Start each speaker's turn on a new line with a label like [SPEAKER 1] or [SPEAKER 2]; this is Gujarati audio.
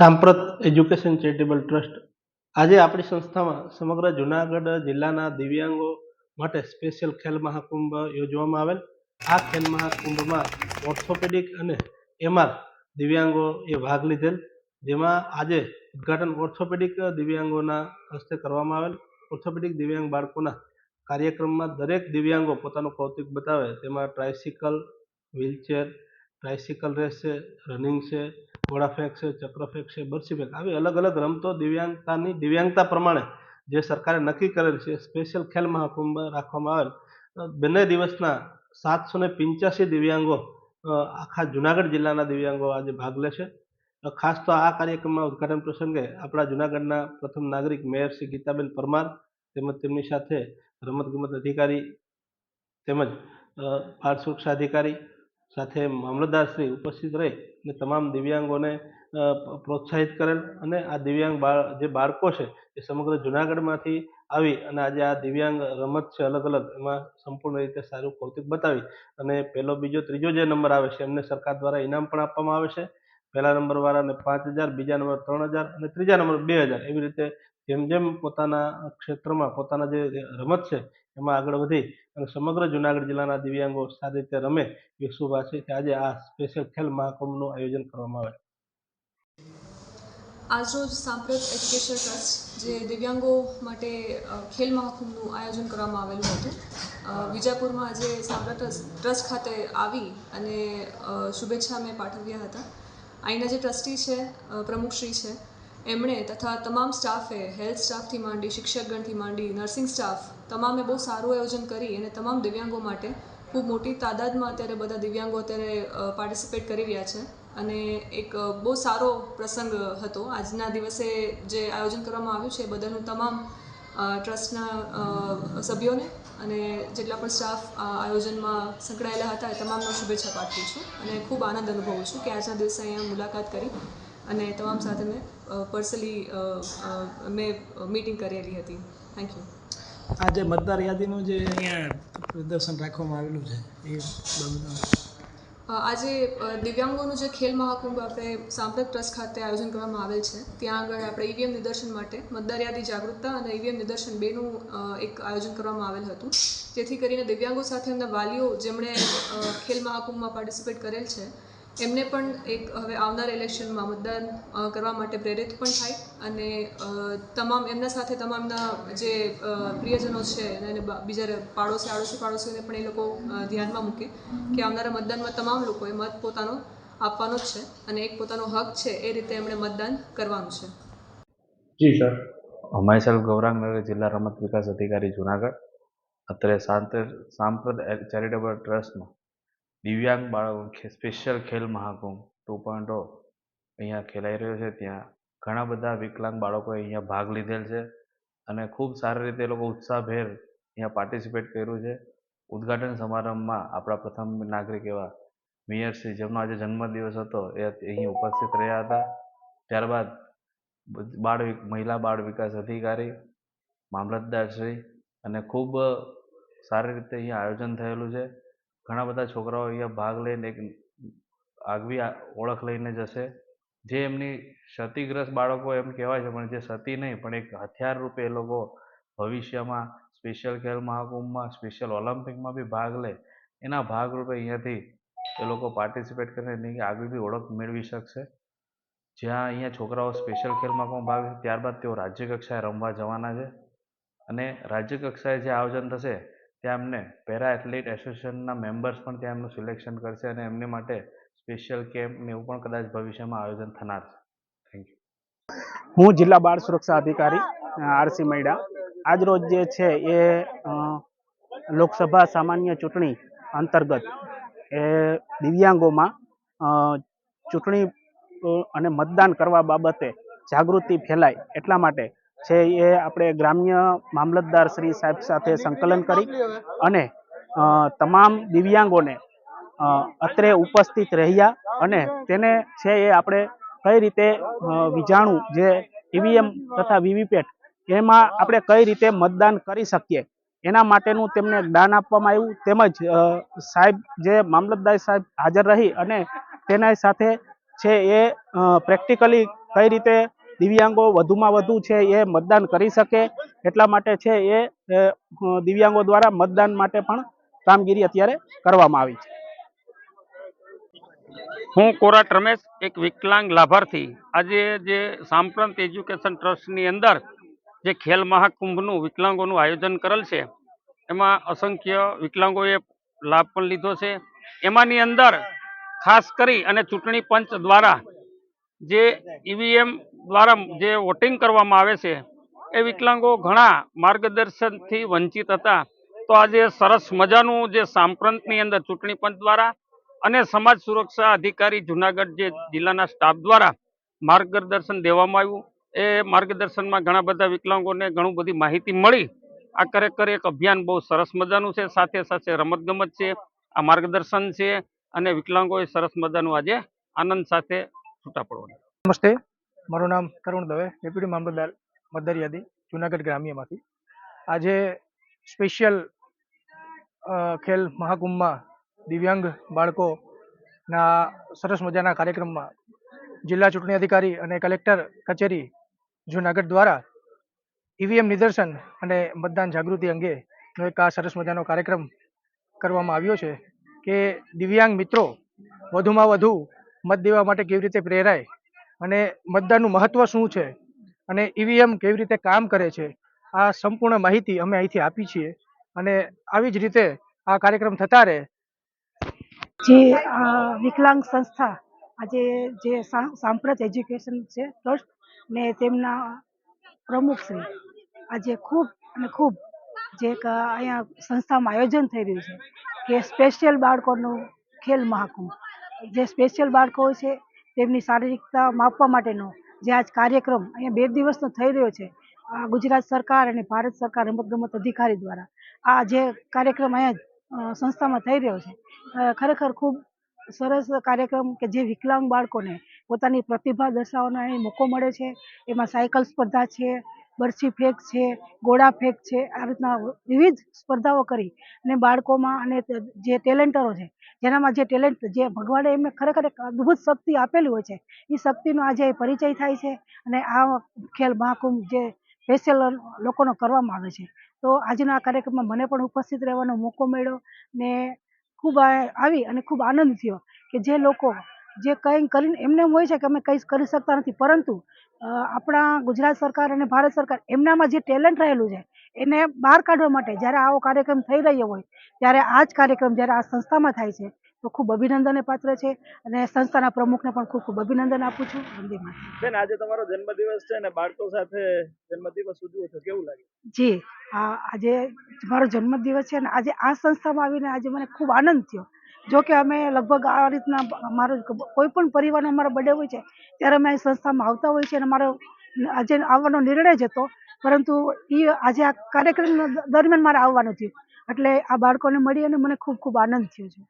[SPEAKER 1] સાંપ્રત એજ્યુકેશન ચેરિટેબલ ટ્રસ્ટ આજે આપણી સંસ્થામાં સમગ્ર જુનાગઢ જિલ્લાના દિવ્યાંગો માટે સ્પેશિયલ ખેલ મહાકુંભ યોજવામાં આવેલ. આ ખેલ મહાકુંભમાં ઓર્થોપેડિક અને એમઆર એ ભાગ લીધેલ, જેમાં આજે ઉદ્ઘાટન ઓર્થોપેડિક દિવ્યાંગોના હસ્તે કરવામાં આવેલ. ઓર્થોપેડિક દિવ્યાંગ બાળકોના કાર્યક્રમમાં દરેક દિવ્યાંગો પોતાનું કૌતુક બતાવે. તેમાં ટ્રાયસિકલ, વ્હીલચેર, ટ્રાયસિકલ રેસ છે રનિંગ છે ઘોડા ફેંક છે ચક્ર ફેંક છે બરછી ફેંક આવી અલગ અલગ રમતો દિવ્યાંગતાની, દિવ્યાંગતા પ્રમાણે જે સરકારે નક્કી કરેલ છે સ્પેશિયલ ખેલ મહાકુંભ રાખવામાં આવેલ. બંને દિવસના સાતસો ને પંચ્યાસી દિવ્યાંગો આખા જુનાગઢ જિલ્લાના દિવ્યાંગો આજે ભાગ લેશે છે. ખાસ તો આ કાર્યક્રમમાં ઉદ્ઘાટન પ્રસંગે આપણા જુનાગઢના પ્રથમ નાગરિક મેયર શ્રી ગીતાબેન પરમાર તેમજ તેમની સાથે રમતગમત અધિકારી તેમજ બાળ સુરક્ષા અધિકારી સાથે મામલતદારશ્રી ઉપસ્થિત રહી અને તમામ દિવ્યાંગોને પ્રોત્સાહિત કરેલ અને આ દિવ્યાંગ બાળ, જે બાળકો છે, એ સમગ્ર જુનાગઢમાંથી આવી અને આજે આ દિવ્યાંગ રમત છે અલગ અલગ, એમાં સંપૂર્ણ રીતે સારું કૌતુક બતાવી. અને પહેલો બીજો, ત્રીજો જે નંબર આવે છે, એમને સરકાર દ્વારા ઇનામ પણ આપવામાં આવે છે. પહેલા નંબરવાળાને પાંચ હજાર, બીજા નંબર ત્રણ હજાર અને ત્રીજા નંબર બે હજાર, એવી રીતે જેમ જેમ પોતાના ક્ષેત્રમાં પોતાના જે રમત છે, એમાં આગળ વધી અને સમગ્ર જુનાગઢ જિલ્લાના દિવ્યાંગો સારી રીતે રમે એ શુભ કે આજે આ સ્પેશિયલ ખેલ મહાકુંભનું આયોજન કરવામાં આવે.
[SPEAKER 2] આજરોજ સાંપ્રત એજ્યુકેશન ટ્રસ્ટ જે દિવ્યાંગો માટે ખેલ મહાકુંભનું આયોજન કરવામાં આવેલું હતું. વિજાપુરમાં આજે સાંપ્રત ટ્રસ્ટ ખાતે આવી અને શુભેચ્છા મેં પાઠવ્યા હતા. અહીંના જે ટ્રસ્ટી છે પ્રમુખશ્રી છે એમણે તથા તમામ સ્ટાફે, હેલ્થ સ્ટાફથી માંડી, શિક્ષકગણથી માંડી, નર્સિંગ સ્ટાફ, તમામે બહુ સારું આયોજન કરી અને તમામ દિવ્યાંગો માટે ખૂબ મોટી તાદાદમાં અત્યારે બધા દિવ્યાંગો અત્યારે પાર્ટિસિપેટ કરી રહ્યા છે. અને એક બહુ સારો પ્રસંગ હતો. આજના દિવસે જે આયોજન કરવામાં આવ્યું છે બદલનું તમામ ટ્રસ્ટના સભ્યોને અને જેટલા પણ સ્ટાફ આયોજનમાં સંકળાયેલા હતા એ તમામનો શુભેચ્છા પાઠવું છું અને ખૂબ આનંદ અનુભવું છું કે આજના દિવસે અહીંયા મુલાકાત કરી. અને તમામ સાથે મેં પર્સનલી મેં મીટિંગ કરેલી હતી. થેન્ક યુ
[SPEAKER 3] આ જે મતદાર યાદીનું જે અહીંયા પ્રદર્શન રાખવામાં આવેલું છે એ
[SPEAKER 2] આજે દિવ્યાંગોનું જે ખેલ મહાકુંભ આપણે સાંપ્રત ટ્રસ્ટ ખાતે આયોજન કરવામાં આવેલ છે ત્યાં આગળ આપણે ઈવીએમ નિદર્શન માટે મતદાર યાદી જાગૃતતા અને ઈવીએમ નિદર્શન બેનું એક આયોજન કરવામાં આવેલ હતું. જેથી કરીને દિવ્યાંગો સાથે એમના વાલીઓ જેમણે ખેલ મહાકુંભમાં પાર્ટિસિપેટ કરેલ છે એમને પણ એક હવે આવનાર ઇલેક્શનમાં મતદાન કરવા માટે પ્રેરિત પણ થાય અને તમામ એમના સાથે તમામના જે પ્રિયજનો છે અને બીજા પાડોશી આડોશી પાડોશીઓને પણ એ લોકો ધ્યાનમાં મૂકે કે આવનારા મતદાનમાં તમામ લોકોએ મત પોતાનો આપવાનો જ છે અને એક પોતાનો હક છે એ રીતે એમણે મતદાન કરવાનું છે.
[SPEAKER 4] જી સર.
[SPEAKER 5] myself ગૌરાંગનગર જિલ્લા રમત વિકાસ અધિકારી જુનાગઢ અત્યારે સાંત સાંપ્રત ચેરિટેબલ ટ્રસ્ટમાં દિવ્યાંગ બાળકો special Khel Mahakumbh, two point અહીંયા ખેલાઈ રહ્યો છે. ત્યાં ઘણા બધા વિકલાંગ બાળકોએ અહીંયા ભાગ લીધેલ છે અને ખૂબ સારી રીતે એ લોકો ઉત્સાહભેર અહીંયા પાર્ટિસિપેટ કર્યું છે. ઉદ્ઘાટન સમારંભમાં આપણા પ્રથમ નાગરિક એવા મેયરશ્રી જેમનો આજે જન્મદિવસ હતો, એ અહીં ઉપસ્થિત રહ્યા હતા. ત્યારબાદ બાળ મહિલા બાળ વિકાસ અધિકારી મામલતદારશ્રી અને ખૂબ સારી રીતે અહીંયા આયોજન થયેલું છે. ઘણા બધા છોકરાઓ અહીંયા ભાગ લઈને એક આગવી ઓળખ લઈને જશે. જે એમની ક્ષતિગ્રસ્ત બાળકો એમ કહેવાય છે, પણ જે ક્ષતિ નહીં, પણ એક હથિયાર રૂપે એ લોકો ભવિષ્યમાં સ્પેશિયલ ખેલ મહાકુંભમાં સ્પેશિયલ ઓલિમ્પિકમાં બી ભાગ લે. એના ભાગરૂપે અહીંયાથી એ લોકો પાર્ટિસિપેટ કરીને એની આગવી બી ઓળખ મેળવી શકશે. જ્યાં અહીંયા છોકરાઓ સ્પેશિયલ ખેલ મહાકુંભમાં ભાગ લે, ત્યારબાદ તેઓ રાજ્ય કક્ષાએ રમવા જવાના છે. અને રાજ્ય કક્ષાએ જે આયોજન થશે ત્યાં એમને પેરા એથ્લેટ એસોસિએશનના મેમ્બર્સ પણ ત્યાં એમનું સિલેક્શન કરશે અને એમની માટે સ્પેશિયલ કેમ્પ ને એવું પણ કદાચ ભવિષ્યમાં આયોજન થનાર છે. થેન્ક યુ
[SPEAKER 3] હું જિલ્લા બાળ સુરક્ષા અધિકારી આરસી મૈડા. આજ રોજ જે છે એ લોકસભા સામાન્ય ચૂંટણી અંતર્ગત એ દિવ્યાંગોમાં ચૂંટણી અને મતદાન કરવા બાબતે જાગૃતિ ફેલાય એટલા માટે છે એ આપણે ગ્રામ્ય મામલતદાર શ્રી સાહેબ સાથે સંકલન કરી અને તમામ દિવ્યાંગોને અત્રે ઉપસ્થિત રહ્યા અને તેને છે એ આપણે કઈ રીતે વિજાણું જે ઈવીએમ તથા વીવીપેટ એમાં આપણે કઈ રીતે મતદાન કરી શકીએ એના માટેનું તેમને જ્ઞાન આપવામાં આવ્યું. તેમજ સાહેબ જે મામલતદાર સાહેબ હાજર રહી અને તેના સાથે છે એ પ્રેક્ટિકલી કઈ રીતે દિવ્યાંગો વધુમાં વધુ છે એ મતદાન કરી શકે. એટલા માટે છે એ દિવ્યાંગો દ્વારા મતદાન માટે પણ કામગીરી અત્યારે કરવામાં આવી છે.
[SPEAKER 4] હું કોરાટ રમેશ, એક વિકલાંગ લાભાર્થી. આજે જે સાંપ્રત એજ્યુકેશન ટ્રસ્ટની અંદર જે ખેલ મહાકુંભનું, વિકલાંગોનું આયોજન કરેલ છે, એમાં અસંખ્ય વિકલાંગોએ લાભ પણ લીધો છે. એમાંની અંદર ખાસ કરી અને ચૂંટણી પંચ દ્વારા જે ઈવીએમ દ્વારા જે વોટિંગ કરવામાં આવે છે, એ વિકલાંગો ઘણા માર્ગદર્શનથી વંચિત હતા. તો આજે સરસ મજાનું જે સાંપ્રતની અંદર ચૂંટણી પંચ દ્વારા અને સમાજ સુરક્ષા અધિકારી જુનાગઢ જે જિલ્લાના સ્ટાફ દ્વારા માર્ગદર્શન દેવામાં આવ્યું. એ માર્ગદર્શનમાં ઘણા બધા વિકલાંગોને ઘણું બધી માહિતી મળી. આ ખરેખર એક અભિયાન બહુ સરસ મજાનું છે, સાથે સાથે રમતગમત છે, આ માર્ગદર્શન છે અને વિકલાંગોએ સરસ મજાનું આજે આનંદ સાથે છૂટા પડવાનું.
[SPEAKER 6] નમસ્તે. મારું નામ તરુણ દવે, ડેપ્યુટી મામલતદાર મતદાર યાદી જુનાગઢ ગ્રામ્યમાંથી. આજે સ્પેશિયલ ખેલ મહાકુંભમાં દિવ્યાંગ બાળકોના સરસ મજાના કાર્યક્રમમાં જિલ્લા ચૂંટણી અધિકારી અને કલેક્ટર કચેરી જુનાગઢ દ્વારા ઈવીએમ નિદર્શન અને મતદાન જાગૃતિ અંગેનો એક આ સરસ મજાનો કાર્યક્રમ કરવામાં આવ્યો છે કે દિવ્યાંગ મિત્રો વધુમાં વધુ મત દેવા માટે કેવી રીતે પ્રેરાય અને મતદાનનું મહત્વ શું છે? અને ઈવીએમ કેવી રીતે કામ કરે છે? આ સંપૂર્ણ માહિતી અમે અહીંથી આપી છીએ. અને આવી જ રીતે આ કાર્યક્રમ થતા રહે.
[SPEAKER 7] જે વિકલાંગ સંસ્થા, આજે જે સાંપ્રત એજ્યુકેશન છે, ટ્રસ્ટ ને તેમના પ્રમુખ શ્રી આજે ખૂબ અને ખૂબ જે એક અહીંયા સંસ્થામાં આયોજન થઈ રહ્યું છે, કે સ્પેશિયલ બાળકોનું ખેલ મહાકુંભ. જે સ્પેશિયલ બાળકો છે તેમની શારીરિકતા માપવા માટેનો જે આજ કાર્યક્રમ અહીંયા બે દિવસનો થઈ રહ્યો છે, આ ગુજરાત સરકાર અને ભારત સરકાર રમતગમત અધિકારી દ્વારા આ જે કાર્યક્રમ અહીંયા સંસ્થામાં થઈ રહ્યો છે. ખરેખર ખૂબ સરસ કાર્યક્રમ કે જે વિકલાંગ બાળકોને પોતાની પ્રતિભા દર્શાવવાનો અહીં મોકો મળે છે. એમાં સાયકલ સ્પર્ધા છે બરછી ફેંક છે, ગોળા ફેંક છે, આ રીતના વિવિધ સ્પર્ધાઓ કરી અને બાળકોમાં અને જે ટેલેન્ટરો છે, જેનામાં જે ટેલેન્ટ જે ભગવાને એમને ખરેખર એક અદ્ભુત શક્તિ આપેલી હોય છે, એ શક્તિનો આજે પરિચય થાય છે અને આ ખેલ મહાકુંભ જે સ્પેશિયલ લોકોનો કરવામાં આવે છે. તો આજના આ કાર્યક્રમમાં મને પણ ઉપસ્થિત રહેવાનો મોકો મળ્યો ને ખૂબ આવી અને ખૂબ આનંદ થયો કે જે લોકો જે કંઈ કરીને એમને એમ હોય છે કે અમે કંઈ કરી શકતા નથી. પરંતુ આપણા ગુજરાત સરકાર અને ભારત સરકાર એમનામાં જે ટેલેન્ટ રહેલું છે એને બહાર કાઢવા માટે જ્યારે આવો કાર્યક્રમ થઈ રહ્યો હોય ત્યારે આ જ કાર્યક્રમ જ્યારે આ સંસ્થામાં થાય છે તો ખૂબ અભિનંદનને પાત્ર છે અને સંસ્થાના પ્રમુખને પણ ખૂબ ખૂબ અભિનંદન આપું છું. વંદે
[SPEAKER 8] બેન આજે તમારો જન્મદિવસ છે ને બાળકો સાથે જન્મદિવસ ઉજવો છો કેવું લાગે?
[SPEAKER 7] જી આ આજે મારો જન્મદિવસ છે ને આજે આ સંસ્થામાં આવીને આજે મને ખૂબ આનંદ થયો. જો કે અમે લગભગ આ રીતના અમારો કોઈ પણ પરિવારનો અમારો બર્થડે હોય છે, ત્યારે અમે સંસ્થામાં આવતા હોય છે અને મારો આજે આવવાનો નિર્ણય જ હતો. પરંતુ એ આજે આ કાર્યક્રમ દરમિયાન મારે આવવાનું થયું. એટલે આ બાળકોને મળી અને મને ખૂબ ખૂબ આનંદ થયો છે.